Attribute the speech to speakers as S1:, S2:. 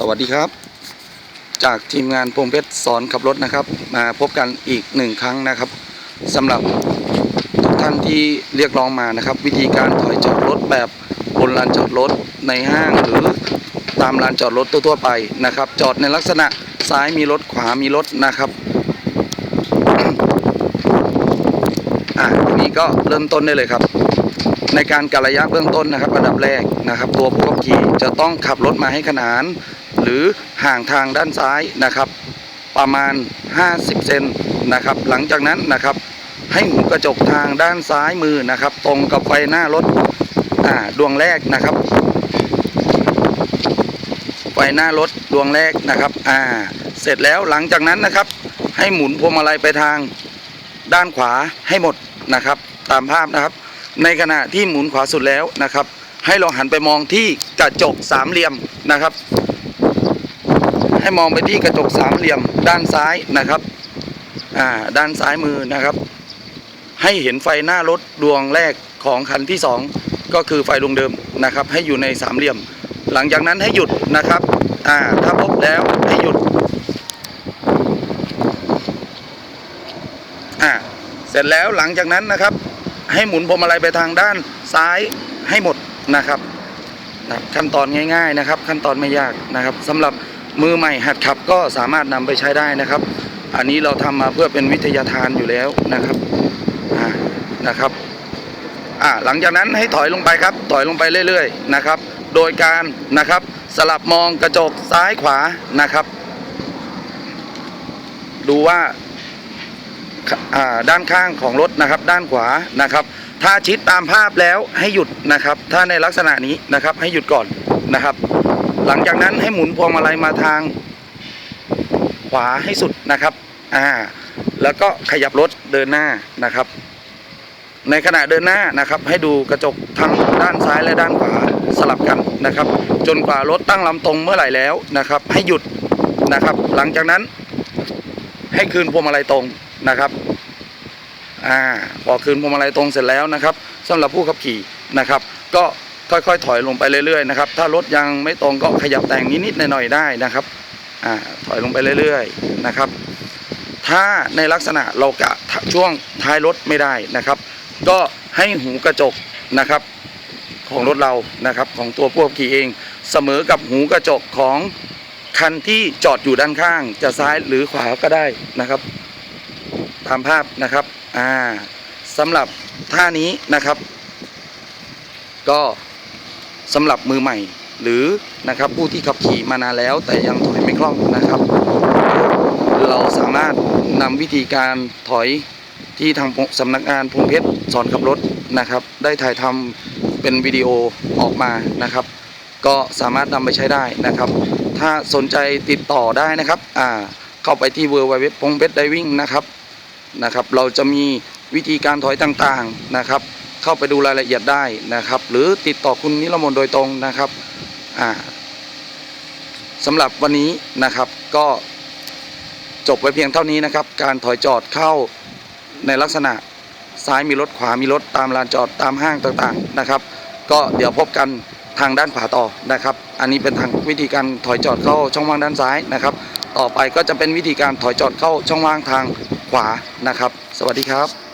S1: สวัสดีครับ จากทีมงานพงเพชรสอนขับรถนะครับ มาพบกันอีกหนึ่งครั้งนะครับสำหรับทุกท่านที่เรียกร้องมานะครับ วิธีการถอยจอดรถแบบบนลานจอดรถในห้างหรือตามลานจอดรถทั่วๆไปนะครับ จอดในลักษณะซ้ายมีรถขวามีรถนะครับอะทีนี้ก็เริ่มต้นได้เลยครับ ในการกะระยะเบื้องต้นนะครับ อันดับแรกนะครับ ตัวผู้ขับขี่จะต้องขับรถมาให้ขนาน หรือห่างทางด้านซ้ายนะครับ ประมาณ 50 เซนนะครับ หลังจากนั้นนะครับให้หูกระจกทางด้านซ้ายมือนะครับ ตรงกับไฟหน้ารถอ่าดวงแรกนะครับ ไฟหน้ารถดวงแรกนะครับอ่าเสร็จแล้วหลังจากนั้นนะครับ ให้หมุนพวงมาลัยไปทางด้านขวาให้หมดนะครับ ตามภาพนะครับ ในขณะที่หมุนขวาสุดแล้วนะครับ ให้เราหันไปมองที่กระจกสามเหลี่ยมนะครับ ให้มองไปที่กระจกสามเหลี่ยมด้านซ้ายนะครับอ่าด้านซ้ายมือนะครับ ให้เห็นไฟหน้ารถดวงแรกของคันที่สองก็คือไฟดวงเดิมนะครับ ให้อยู่ในสามเหลี่ยม หลังจากนั้นให้หยุดนะครับอ่าถ้าพบแล้วให้หยุดอ่าเสร็จแล้วหลังจากนั้นนะครับ ให้หมุนพวงมาลัยไปทางด้านซ้ายให้หมดนะครับนะขั้นตอนง่าย ๆนะครับ ขั้นตอนไม่ยากนะครับสำหรับ มือใหม่หัดขับก็สามารถนำไปใช้ได้นะครับ อันนี้เราทำมาเพื่อเป็นวิทยาทานอยู่แล้วนะครับนะครับอ่าหลังจากนั้นให้ถอยลงไปครับ ถอยลงไปเรื่อยๆนะครับ โดยการนะครับสลับมองกระจกซ้ายขวานะครับ ดูว่าด้านข้างของรถนะครับ ด้านขวานะครับ ถ้าชิดตามภาพแล้วให้หยุดนะครับ ถ้าในลักษณะนี้นะครับให้หยุดก่อนนะครับ หลังจากนั้นให้หมุนพวงมาลัยมาทางขวาให้สุดนะครับ อ่า แล้วก็ขยับรถเดินหน้านะครับ ในขณะเดินหน้านะครับ ให้ดูกระจกทั้งด้านซ้ายและด้านขวาสลับกันนะครับ จนกว่ารถตั้งลำตรงเมื่อไหร่แล้วนะครับ ให้หยุดนะครับ หลังจากนั้น ให้คืนพวงมาลัยตรงนะครับ อ่าพอคืนพวงมาลัยตรงเสร็จแล้วนะครับสำหรับผู้ขับขี่นะครับ ก็ ค่อยๆ ถอยลงไปเรื่อยๆนะครับ ถ้ารถยังไม่ตรงก็ขยับแต่งนิดๆหน่อยๆได้นะครับอ่าถอยลงไปเรื่อยๆนะครับ ถ้าในลักษณะเรากะช่วงท้ายรถไม่ได้นะครับ ก็ให้หูกระจกนะครับของรถเรานะครับของตัวผู้ขับขี่เอง เสมอกับหูกระจกของคันที่จอดอยู่ด้านข้าง จะซ้ายหรือขวาก็ได้นะครับ ตามภาพนะครับอ่าสำหรับท่านี้นะครับ ก็ สำหรับมือใหม่ หรือนะครับผู้ที่ขับขี่มานานแล้ว แต่ยังถอยไม่คล่องนะครับ เราสามารถนำวิธีการถอยที่ทางสำนักงานพงเพชรสอนขับรถนะครับ ได้ถ่ายทำเป็นวิดีโอออกมานะครับ ก็สามารถนำไปใช้ได้นะครับ ถ้าสนใจติดต่อได้นะครับอ่าเข้าไปที่ w w w พงเพชรไดวิ่งนะครับนะครับ เราจะมีวิธีการถอยต่างๆนะครับ เข้าไปดูรายละเอียดได้นะครับ หรือติดต่อคุณนิรมนโดยตรงนะครับอ่าสำหรับวันนี้นะครับก็จบไว้เพียงเท่านี้นะครับ การถอยจอดเข้าในลักษณะซ้ายมีรถขวามีรถตามลานจอดตามห้างต่างๆนะครับ ก็เดี๋ยวพบกันทางด้านขวาต่อนะครับ อันนี้เป็นทางวิธีการถอยจอดเข้าช่องว่างด้านซ้ายนะครับ ต่อไปก็จะเป็นวิธีการถอยจอดเข้าช่องว่างทางขวานะครับ สวัสดีครับ